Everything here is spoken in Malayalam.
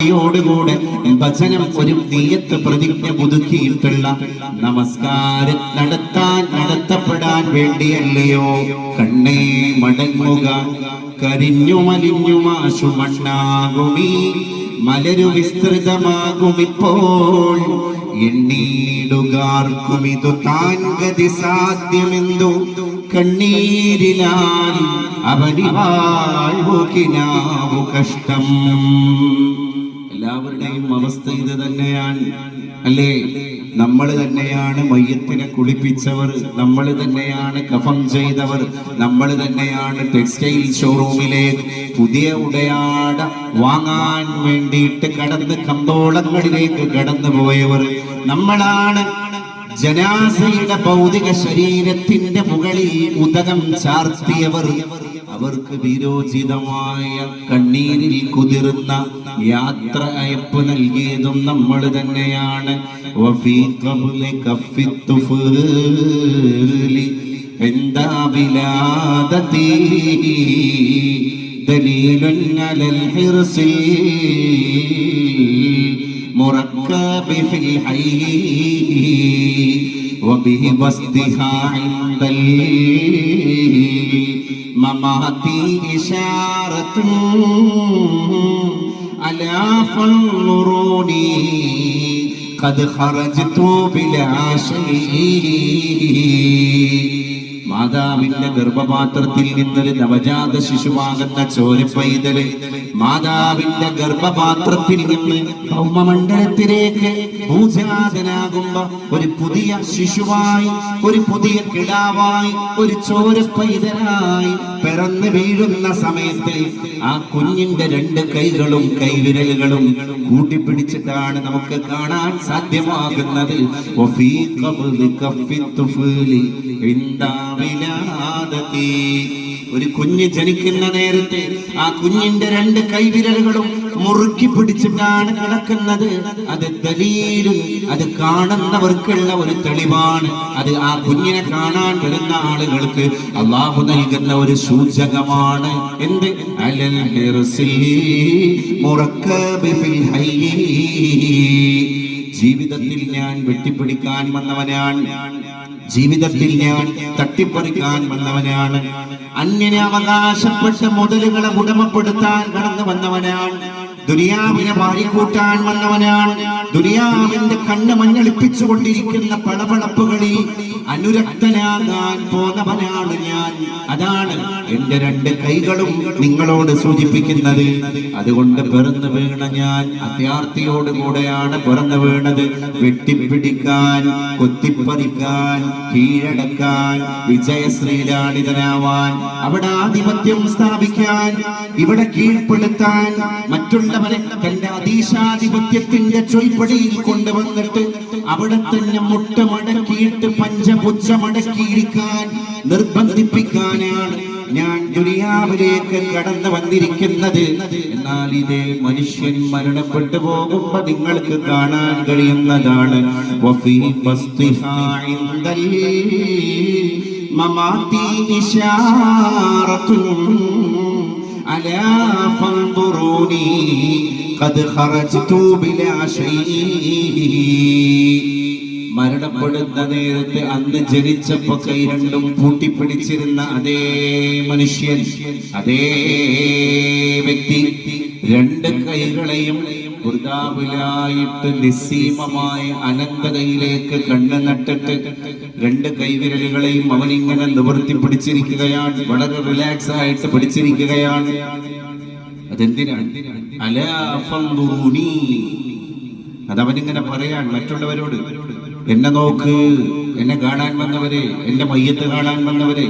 യോടുകൂടെ ഭജനം ഒരു നീയത്ത് പ്രതിജ്ഞ പുതുക്കിയിട്ടുള്ള നമസ്കാരം നടത്താൻ നടത്തപ്പെടാൻ വേണ്ടിയല്ലയോ? കണ്ണേ മടങ്ങുക കരിഞ്ഞു മലിഞ്ഞു മാശു മണ്ണാകുമീ മലരു വിസ്തൃതമാകുമിപ്പോൾ. എണ്ണീടുകാർക്കുമിതു താൻ ഗതി സാധ്യമെന്തു? കണ്ണീരിനാൽ അവനിവാഴ്വുകിനാവു കഷ്ടം. എല്ലാവരുടെയും അവസ്ഥ ഇത് തന്നെയാണ്. അല്ലേ? നമ്മൾ തന്നെയാണ് മയ്യത്തിനെ കുളിപ്പിച്ചവർ. നമ്മൾ തന്നെയാണ് കഫം ചെയ്തവർ. നമ്മൾ തന്നെയാണ് ടെക്സ്റ്റൈൽ ഷോറൂമിലെ പുതിയ ഉടയാട വാങ്ങാൻ വേണ്ടിയിട്ട് കടന്ന് കമ്പോളങ്ങളിലേക്ക് കടന്നു പോയവർ. നമ്മളാണ് ജനാസയുടെ ഭൗതിക ശരീരത്തിന്റെ മുകളിൽ ഉദകം ചാർത്തിയവർ. അവർക്ക് വിരോചിതമായ കണ്ണീരിൽ കുതിർന്ന യാത്ര അയപ്പ് നൽകിയതും നമ്മൾ തന്നെയാണ് വഫീ ഖബ്ലി കഫി തുഫൂലി عند بلادتي دليل على الحرص المركب في الحي وبه وسطها عند الممات إشارة ألا فانظروني قد خرجت بلا شيء മാതാവിന്റെ ഗർഭപാത്രത്തിൽ നിന്നൊരു നവജാത ശിശുവാകുന്ന ചോരപ്പൈതൽ മാതാവിന്റെ ഗർഭപാത്രത്തിൽ നിന്ന് ഭൗമമണ്ഡലത്തിലേക്ക് ഭൂജനാഥനാകുമ്പോ ഒരു പുതിയ ശിശുവായി ഒരു പുതിയ കിടാവായി ഒരു ചോരപ്പൈതലായി പിറന്നു വീഴുന്ന സമയത്ത് ആ കുഞ്ഞിന്റെ രണ്ട് കൈകളും കൈവിരലുകളും കൂട്ടിപ്പിടിച്ചിട്ടാണ് നമുക്ക് കാണാൻ സാധ്യമാകുന്നത്. വഫീ ഖബ്ലി കഫി തുഫൂലി ഇൻദാ വിലാദതി. ഒരു കുഞ്ഞ് ജനിക്കുന്ന നേരത്തെ ആ കുഞ്ഞിന്റെ രണ്ട് കൈവിരലുകളും മുറുക്കി പിടിച്ചിട്ടാണ് കിടക്കുന്നത്. അത് ദലീലും അത് കാണുന്നവർക്കുള്ള ഒരു തെളിവാണ്. അത് ആ കുഞ്ഞിനെ കാണാൻ വരുന്ന ആളുകൾക്ക് അള്ളാഹു നൽകുന്ന ഒരു സൂചകമാണ്. എന്ത്? അലൽ ജീവിതത്തിൽ ഞാൻ വെട്ടിപ്പിടിക്കാൻ വന്നവനാണ്. ജീവിതത്തിൽ ഞാൻ തട്ടിപ്പറിക്കാൻ വന്നവനാണ്. അന്യനെ അവകാശപ്പെട്ട മുതലുകളെ ഉടമപ്പെടുത്താൻ കടന്നു വന്നവനാണ്. ദുനിയാവിനെ വാരിക്കൂട്ടാൻ വന്നവനാണ്. ദുനിയാവിന്റെ കണ്ണ് മഞ്ഞളിപ്പിച്ചു കൊണ്ടിരിക്കുന്ന പളപളപ്പുകളിൽ അനുരക്തനാകാൻ പോന്നവനാണ് ഞാൻ. അതാണ് എന്റെ രണ്ട് കൈകളും നിങ്ങളോട് സൂചിപ്പിക്കുന്നത്. അതുകൊണ്ട് പിറന്നു വീണ ഞാൻ അത്യാർത്ഥിയോട് കൂടെയാണ് പിറന്നു വീണത്. വെട്ടിപ്പിടിക്കാൻ കൊത്തിപ്പറിക്കാൻ കീഴടക്കാൻ വിജയശ്രീലാളിതനാവാൻ അവിടെ ആധിപത്യം സ്ഥാപിക്കാൻ ഇവിടെ കീഴ്പ്പെടുത്താൻ മറ്റുള്ളവരെ തന്റെ അതീശാധിപത്യത്തിന്റെ ചൊൽപ്പടിയിൽ കൊണ്ടുവന്നിട്ട് അവിടെ തന്നെ മുട്ട മുട്ടമടക്കിയിട്ട് പഞ്ചപുച്ചമടക്കിയിരിക്കാൻ നിർബന്ധിപ്പിക്കാനാണ് ഞാൻ ദുനിയാവിലേക്ക് കടന്നു വന്നിരിക്കുന്നത്. എന്നാൽ ഇതേ മനുഷ്യൻ മരണപ്പെട്ടു പോകുമ്പോ നിങ്ങൾക്ക് കാണാൻ കഴിയുന്നതാണ്. മമാതി അലാ ഖദ് خرجت بلا മരണപ്പെടുന്ന നേരത്തെ അന്ന് ജനിച്ചപ്പോ കൈ രണ്ടും പൂട്ടിപ്പിടിച്ചിരുന്ന അതേ മനുഷ്യൻ അതേ വ്യക്തി രണ്ട് കൈകളെയും വൃതാവിലായിട്ട് നിസ്സീമമായ അനന്തതയിലേക്ക് കണ്ണ് നട്ടിട്ട് രണ്ട് കൈവിരലുകളെയും അവനിങ്ങനെ നിവർത്തി പിടിച്ചിരിക്കുകയാണ് വളരെ റിലാക്സ് ആയിട്ട് പിടിച്ചിരിക്കുകയാണ്. അതെന്തിനാണ് അതവനിങ്ങനെ പറയാൻ മറ്റുള്ളവരോട് എന്നെ നോക്ക് എന്നെ കാണാൻ വന്നവരെ എന്റെ മയ്യത്ത് കാണാൻ വന്നവരെ